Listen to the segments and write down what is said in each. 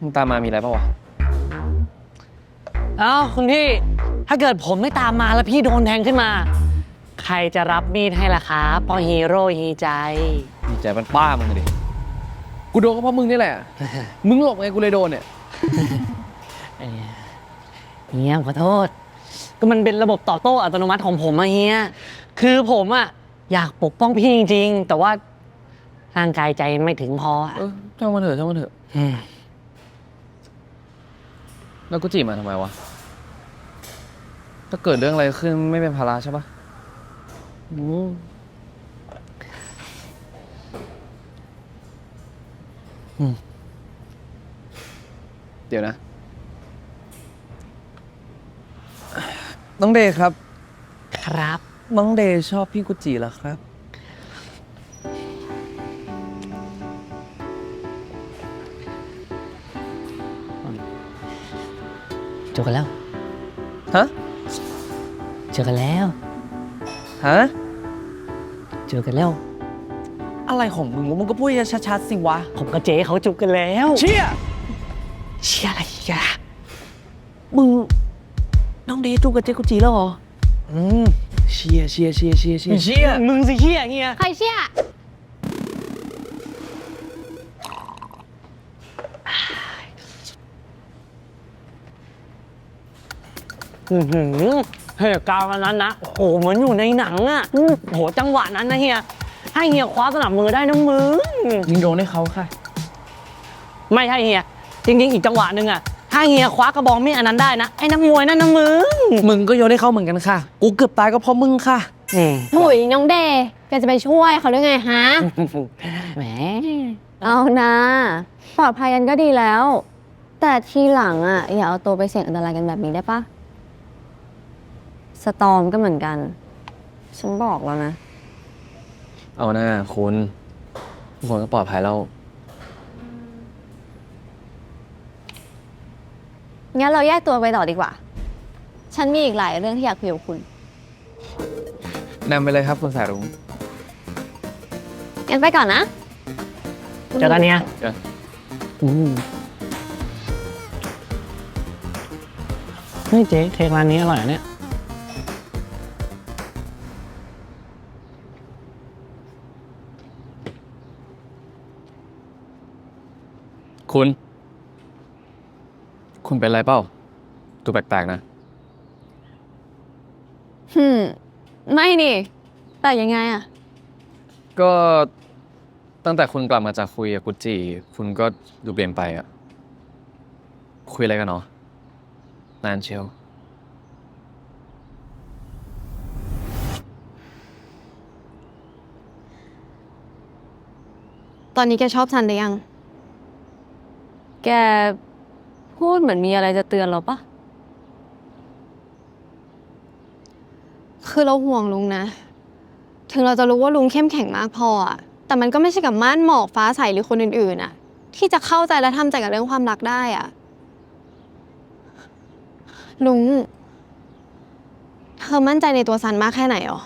มึงตามมามีอะไรปะวะ เอ้าคุณพี่ ถ้าเกิดผมไม่ตามมาแล้วพี่โดนแทงขึ้นมา ใครจะรับมีดให้ล่ะครับพอฮีโร่ฮีใจ ดีใจมันป้ามึงอะดิ กูโดนก็เพราะมึงนี่แหละ มึงหลบไงกูเลยโดนเนี่ย เฮียขอโทษ ก็มันเป็นระบบตอบโต้อัตโนมัติของผมอะเฮีย คือผมอะอยากปกป้องพี่จริง ๆ แต่ว่าร่างกายใจไม่ถึงพออะเออช่างมันเถอะช่างมันเถอะม แล้วกูจีบมาทำไมวะ ถ้าเกิดเรื่องอะไรขึ้นไม่เป็นภาระใช่ปะอืมเดี๋ยวนะ น้องเดย์ครับ ครับ น้องเดย์ชอบพี่กุจิเหรอครับ เจอกันแล้ว ฮะ เจอกันแล้ว ฮะ เจอกันแล้ว อะไรของมึงวะมึงก็พูดชัดๆสิวะ ผมกับเจ๊เขาจุกกันแล้ว เชี่ย เชี่ยอะไรอะมึง น้องเดย์จูบกับเจกุจิแล้วเหรอ อืม เชียเชียเชียเชียเชียเชี่ย มึงสิเชี่ยเฮียใครเชี่ย อือหือเหตุการณ์วันนั้นนะโอ้โหเหมือนอยู่ในหนังอะอืมโหจังหวะนั้นนะเฮียให้เฮียคว้าสนับมือได้นะมึงยิงโดนให้เขาค่ะ ไม่ใช่เฮียจริงๆ อีกจังหวะหนึ่งอะถ้าเฮียคว้ากระบองมีดอันนั้นได้นะไอ้นักมวยนั่นนะมึงมึงก็โยนให้เขาเหมือนกันค่ะ กูเกือบตายก็เพราะมึงค่ะอืมหุยน้องเดย์แกจะไปช่วยเขาได้ไงฮะ แหมเอานะปลอดภัยกันก็ดีแล้ว แต่ทีหลังอะอย่าเอาตัวไปเสี่ยงอันตรายกันแบบนี้ได้ปะ สตอมก็เหมือนกัน ฉันบอกแล้วนะ เอาหน้าคุณทุกคนก็ปลอดภัยแล้ว งั้นเราแยกตัวไปต่อดีกว่า ฉันมีอีกหลายเรื่องที่อยากคุยกับคุณ นำไปเลยครับคุณสายรุ้งงั้นไปก่อนนะ เจอกันเฮียเจออืมเฮ้ยเจ๊เค้กร้านนี้อร่อยอะเนี่ย คุณ คุณเป็นอะไรเปล่าตัวแปลกๆนะ หืม ไม่นี่ แต่ยังไงอะก็ตั้งแต่คุณกลับมาจากคุยกับกุจิคุณก็ดูเปลี่ยนไปอะคุยอะไรกันเนาะนานเชียว ตอนนี้แกชอบฉันหรือยัง แกพูดเหมือนมีอะไรจะเตือนเราปะคือเราห่วงลุงนะ ถึงเราจะรู้ว่าลุงเข้มแข็งมากพออะแต่มันก็ไม่ใช่กับม่านหมอกฟ้าใสหรือคนอื่นๆอะที่จะเข้าใจและทำใจกับเรื่องความรักได้อะลุง เธอมั่นใจในตัวซันมากแค่ไหนหรอ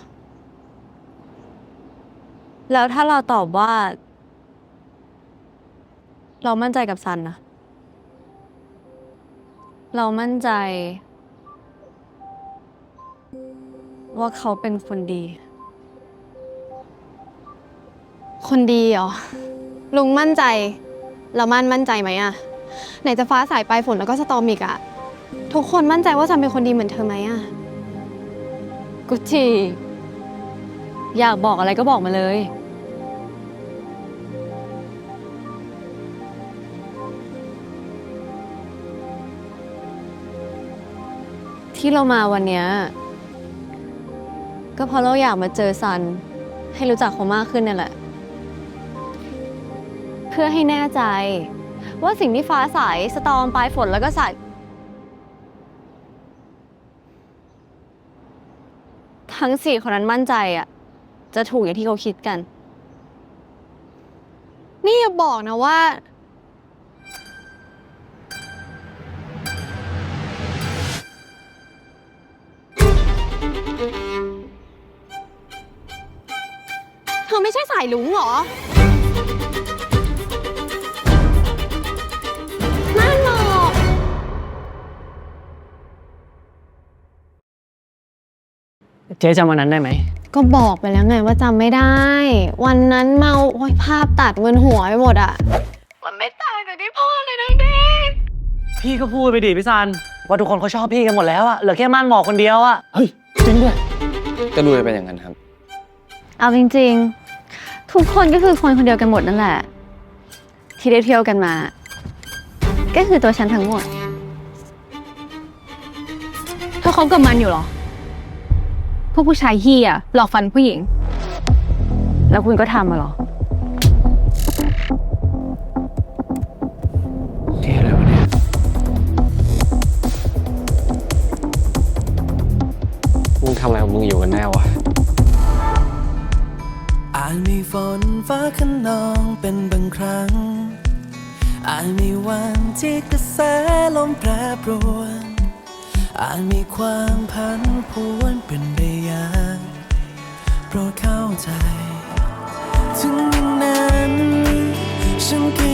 แล้วถ้าเราตอบว่า เรามั่นใจกับซันนะ เรามั่นใจ ว่าเขาเป็นคนดี คนดีเหรอ ลุงมั่นใจ เรามั่นมั่นใจไหมอะไหนจะฟ้าสายปลายฝนแล้วก็สตอมอีกอะทุกคนมั่นใจว่าซันเป็นคนดีเหมือนเธอไหมอะกุจิอยากบอกอะไรก็บอกมาเลย ที่เรามาวันเนี้ยก็เพราะเราอยากมาเจอซัน ให้รู้จักเขามากขึ้นนั่นแหละ เพื่อให้แน่ใจ ว่าสิ่งที่ฟ้าใสสตอมปลายฝนแล้วก็สายทั้งสี่คนนั้นมั่นใจอะจะถูกอย่างที่เขาคิดกัน นี่อย่าบอกนะว่า หลุงเหรอม่าหลอกเจ๊จำวันนั้นได้ไหม ก็บอกไปแล้วไงว่าจำไม่ได้ วันนั้นเมาโอ้ยภาพตัดเงินหัวไปหมดอะมันไม่ตายจากที่พ่อเลยนะเด็กพี่ก็พูดไปดิพี่ซัน ว่าทุกคนเขาชอบพี่กันหมดแล้วอะเหลือแค่ม่านหมอกคนเดียวอะเฮ้ย จริงด้วยก็ดูจะเป็นอย่างนั้นครับ เอาจริง ทุกคนก็คือคนคนเดียวกันหมดนั่นแหละ ที่ได้เที่ยวกันมา ก็คือตัวฉันทั้งหมดเธอคบกับมันอยู่เหรอ พวกผู้ชายเฮียหลอกฟันผู้หญิง แล้วคุณก็ทำมาหรอเท่เลยวะเนี่ยมึงทำอะไรของมึงอยู่กันแน่วะ มีฝนฟ้าขนองเป็นบางครั้ง อาจมีวันที่กระแสลมแปรปรวนอาจมีความพันผวนเป็นได้ยากโปรดเข้าใจ ถึงนั้นฉันก็อ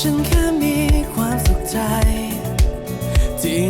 ฉันแค่มีความสุขใจที่